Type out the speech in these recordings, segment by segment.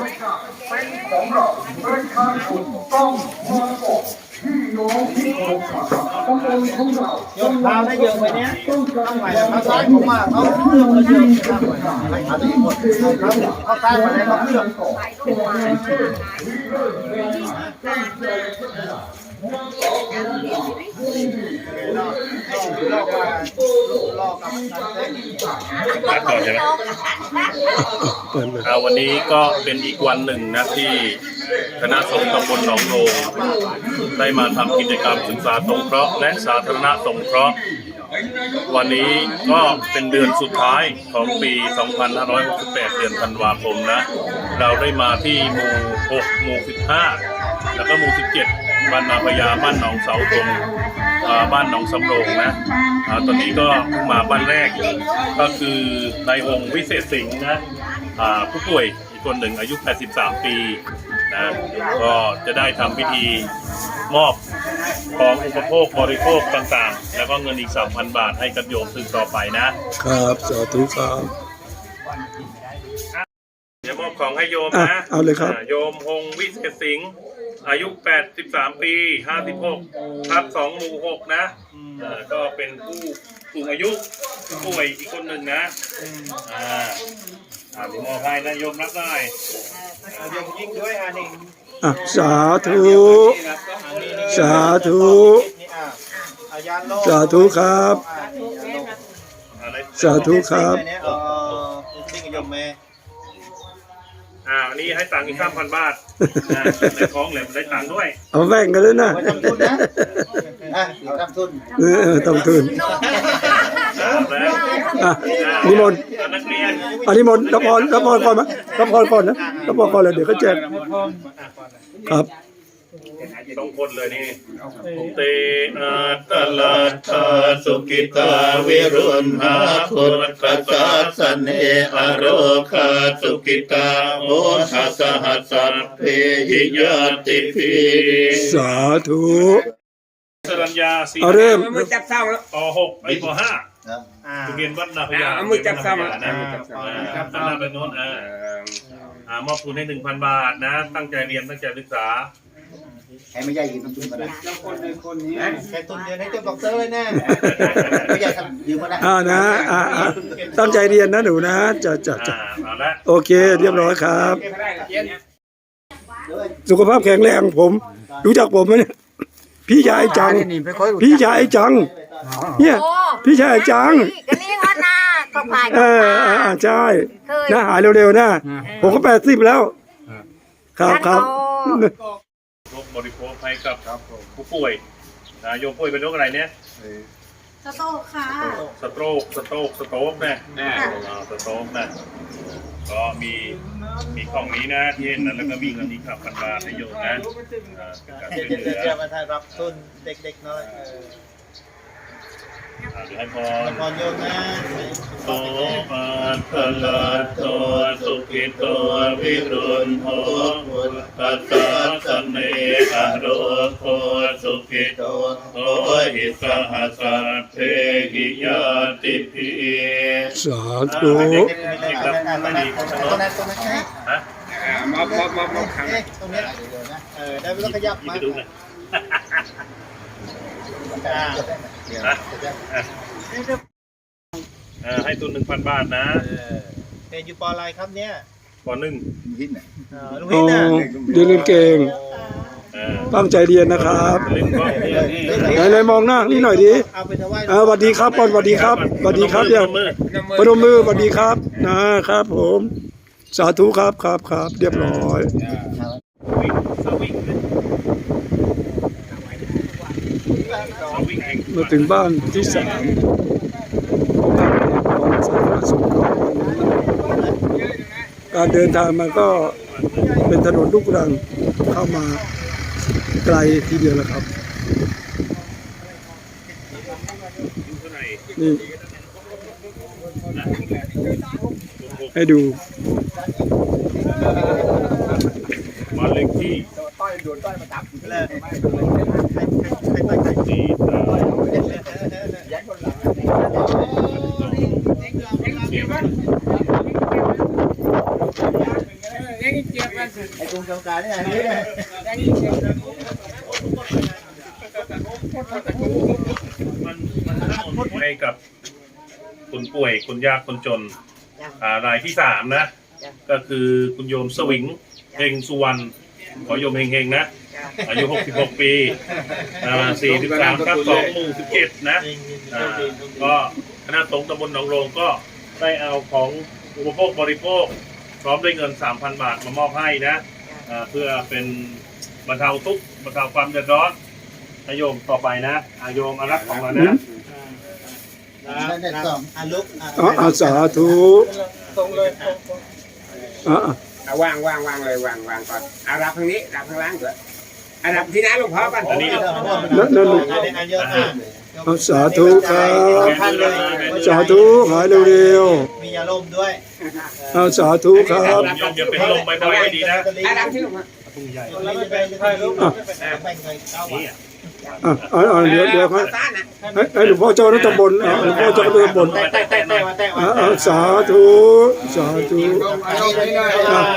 วยการเป็นของเราประชาชนต้องมาบอกพี่น้องที่เคารพครับตำบลของเรายกเท้าได้เยอะไปเนี้ยต้องการใหม่มาซ้ายผมมาเขาเลือกมาเยอะข้างใหม่อันนี้หมดเขาเขาซ้ายมาให้เขาเลือกต่อ ดต่อใช่ไหมอ่าวันนี้ก็เป็นอีกวันหนึ่งนะที่คณะสงฆ์ตำบลหนองโลงได้มาทำกิจกรรมศึกษาสงเคราะห์และสาธารณสงเคราะห์วันนี้ก็เป็นเดือนสุดท้ายของปี 2568 เดือนธันวาคมนะ เราได้มาที่หมู่ 6 หมู่ 15 แล้วก็หมู่ 17 บ้านนาพญาบ้านหนองเสาตรงอ่าบ้านหนองสำโรงนะอ่าตอนนี้ก็เพิ่งมาบ้านแรกก็คือนายองค์วิเศษสิงห์นะอ่าผู้ป่วยอีกคนหนึ่งอายุ 83 ปีนะก็จะได้ทำพิธีมอบของอุปโภคบริโภคต่างๆ แล้วก็เงินอีก 3,000 บาทให้กับโยมซึ่งต่อไปนะ ครับสาธุครับเดี๋ยวมอบของให้โยมอะนะ เอาเลยครับอ่โยมหงวิเศษสิงห์ อายุ 83 ปี 56ทับ2หมู่6นะอ่าก็เป็นผู้สูงอายุป่วยอีกคนหนึ่งนะอ่าอ่าเดี๋ยวมอบให้นะโยมรับได้ยกยิ่งด้วยอันนี้อะสาธุสาธุ นี่อะอาญาโลสาธุครับอะไร สาธุครับ เนี่ยเออจริงยมแม่ อ่าอันนี้ให้ตังค์อีก3,000บาทอ่าในท้องเลยได้ตังค์ด้วย เอาแบ่งกันเลยนะไว้ทำทุนนะอะเราทำทุนเออเออต้องทุนครับแล้วอะนิมนต์อ่านักเรียนอันนิมนต์รับพรรับพรก่อนไหมรับพรก่อนนะรับพรก่อนเลยเดี๋ยวก็แจกครับ สองคนเลยนี่เตอาตลาทาสุกิตาวิรุณหาพุทธศาสเนอโรคาสุกิตาโมหัสหัสสัพเพหิยาติพีสาธุสรัญญาสีเอาเริ่มมือจับเศร้าแล้วปหกไอ้ปห้าอ่าโรงเรียนวัดนาพญาเอามือจับซ้ำนะอ่าจับซ้ำเป็นโน้นอ่าอ่ามอบทุนให้หนึ่งพันบาทนะ ตั้งใจเรียนตั้งใจศึกษา ใครไม่ใหญ่ยืมทุนมาได้แค่ทุนเดียวให้เจ้าบอกเตอร์เลยนะไม่ใหญ่ทำยืมมาได้อ่านะอ่าอ่าตั้งใจเรียนนะหนูนะจะจะจะอ่าเอาละโอเค เรียบร้อยครับสุขภาพแข็งแรงผม รู้จักผมไหมเนี่ยพี่ชายจังพี่ชายจัง เนี่ย โอ้พี่ชายจัง ก็นี่ก็น่าก็ผ่านเอออ่าอ่าใช่เคยนะหายเร็วๆนะผมก็แปดสิบแล้ว ครับครับโรค บริโภคให้กับผู้ป่วยนะโยมป่วยเป็นโรคอะไรเนี่ยสโตกค่ะ สโตรกสโตรกสโตรกนะอ่าสโตรกนะก็มีมีของนี้นะที่เห็นนั้นแล้วก็มีเงินอีกสามพันบาทให้โยมนะอ่าการช่วยเหลืเดี๋อยวมาถ่ายรับทุนเด็กๆน้อยอ่าเดี๋ยว ให้พรพรโยมนะโตปัตตลาโตสุขิโตวิรุณโหพุทธัสสะสเนอโรโคสุขิโตโตหิสหัสสะเพหิยาติพีสาธุมอบมอบมอบมอบครั้งตรงนี้เออได้ไม่ต้องขยับมา น่อยอ่านะเออให้ทุนหนึ่งพันบาทนะเป็นอยู่ปออะไรครับเนี่ยปหนึ่งลุงโอ้หินน่ะเรียนเรียนเก่งเออตั้งใจเรียนนะครับเล่นก็ไหนไหนมองหน้านี่หน่อยดิเอาไปถวายอ่าสวัสดีครับก่อนสวัสดีครับสวัสดีครับเดี๋ยวมือพนมมือสวัสดีครับนะครับ ผม สาธุครับครับครับเรียบร้อยวิ่งสวิงเลยสวิงเอง มาถึงบ้านที่สามของสาธารณสุขการเดินทางมันก็เป็นถนนลูกรังเข้ามาไกลทีเดียวแล้วครับ นี่ ให้ดูมานเลขที่ เลยสี่สามเงี้ยไอ้กรุงสงการเนี่ยให้กับคนป่วยคนยากคนจนอ่ารายที่สามนะ ก็คือคุณโยมสวิงเฮงสุวรรณ ขอโยมเฮงๆนะ อายุ 66 ปีอ่า43ครับ2หมู่17 นะอ่าก็คณะสงฆ์ตำบลหนองโรงก็ได้เอาของอุปโภคบริโภค พร้อมด้วยเงิน 3,000 บาทมามอบให้นะอ่าเพื่อเป็นบรรเทาทุกข์บรรเทาความเดือดร้อนนโยมต่อไปนะอาโยมอารักษ์ของเรานะนั่นแหละสองอาลุกอ๋ออาสาธุอะอะ เอาวางวางวางเลยวางวางก่อนเอารับทางนี้รับทางล่างก่อนเอารับที่น้าหลวงพ่อก่อนอันนี้นั่นนั่นลูกอันนี้อันเยอะมากเอาสาธุครับท่านเลยสาธุหายเร็วมียาลมด้วยๆเอาสาธุครับโยมอย่าเป็นลมไปบ่อยให้ดีนะเอารับที่หลวงพ่อนี่อะอะอะอะเดี๋ยวเดี๋ยวให้ต้านนะให้ให้หลวงพ่อเจ้ารัตำบลอะหลวงพ่อเจ้ารัตำบล แต่แต่แต่แต่ว่าแต่อะว่าอะสาธุสาธุ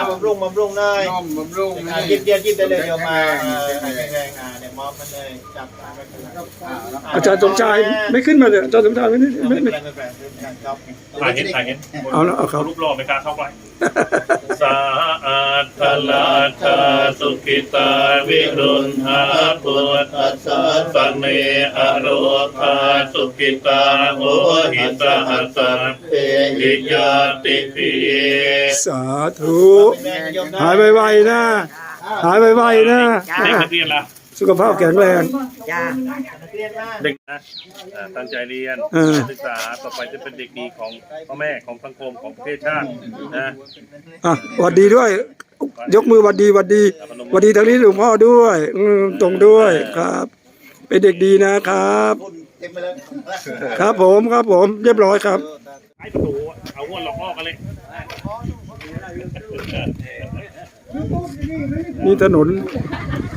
บำรุงบำรุงเลยนมบำรุงอ่ายินเดียวยิบได้เลยเดี๋ยวมาเออแรงๆอ่าเดี๋ยวม อบมันเลยจับมาไปเลยอาจารย์สมชายไม่ขึ้นมาเลยอาจารย์สมชายไม่ได้ไม่ไม่เป็นไม่ไรไม่เป็นไรไม่เป็นไรครับถ่ายเห็นถ่ายเห็นเอาละเอาครับรูปหล่อไม่กล้าเข้าไปสาอาทลาทาสุขิตาวิรุณหาปุตตะสันเนอโรธาสุขิตาโหหิตาสัพเพหิยาติปิสาธุหายไวๆนะหายไวๆนะ เด็กนักเรียนล่ะ สุขภาพแข็งแรงเด็กนะอ่าตั้งใจเรียนเออ ศึกษาต่อไปจะเป็นเด็กดีของพ่อแม่ของสังคมของประเทศชาตินะอะหวัดดีด้วย ยกมือหวัดดีหวัดดีหวัดดีทางนี้หลวงพ่อด้วย อืมตรงด้วยครับ เป็นเด็กดีนะครับเต็มไปเลยครับผมครับผมเรียบร้อยครับ ไอ้ประตูเอาหัวล็อกออกกันเลยนี่ถนน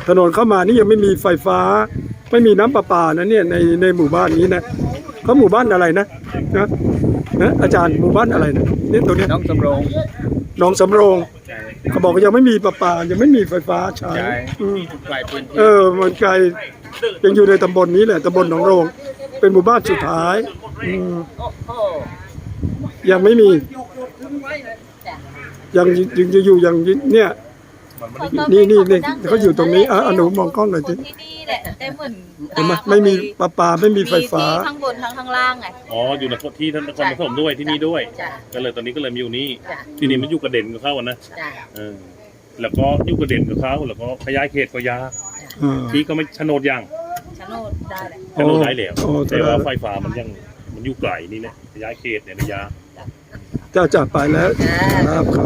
ถนนเข้ามานี่ยังไม่มีไฟฟ้า ไม่มีน้ำประปานะเนี่ยในในหมู่บ้านนี้นะเขาหมู่บ้านอะไรนะนะนะอาจารย์หมู่บ้านอะไรนะนี่ตัวเนี้ยน้องสำโรงหนองสำโรงเขาบอกว่ายังไม่มีประปายังไม่มีไฟฟ้าใช้อืมไกลพื้นเออมันไกลยังอยู่ในตำบลนี้แหละตำบลหนองโรง เป็นหมู่บ้านสุดท้ายอืมยังไม่มี ยังยังจะอยู่ยังเนี่ย นี่นี่นี่เขาอยู่ตรงนี้อะอะหนูมองกล้องหน่อยสิ ที่นี่แหละแต่เหมือนเห็นไหมไม่มีประปาไม่มีไฟฟ้าที่ข้างบนทั้งข้างล่างไง อ๋ออยู่ในที่นครปฐมด้วยที่นี่ด้วย จ้ะก็เลยตอนนี้ก็เลยมาอยู่นี่ จ้ะที่นี่มันอยู่กระเด็นกับเขาอะนะจ้ะเออแล้วก็อยู่กระเด็นกับเขาแล้วก็ขยายเขตก็ยากอ่า ที่ก็ไม่โฉนดยังโฉนดได้เลยโฉนดได้แล้วโอ้แต่ว่าไฟฟ้ามันยังมันอยู่ไกลนี่นะขยายเขตเนี่ยระยะจะจะไปแล้วครับครับ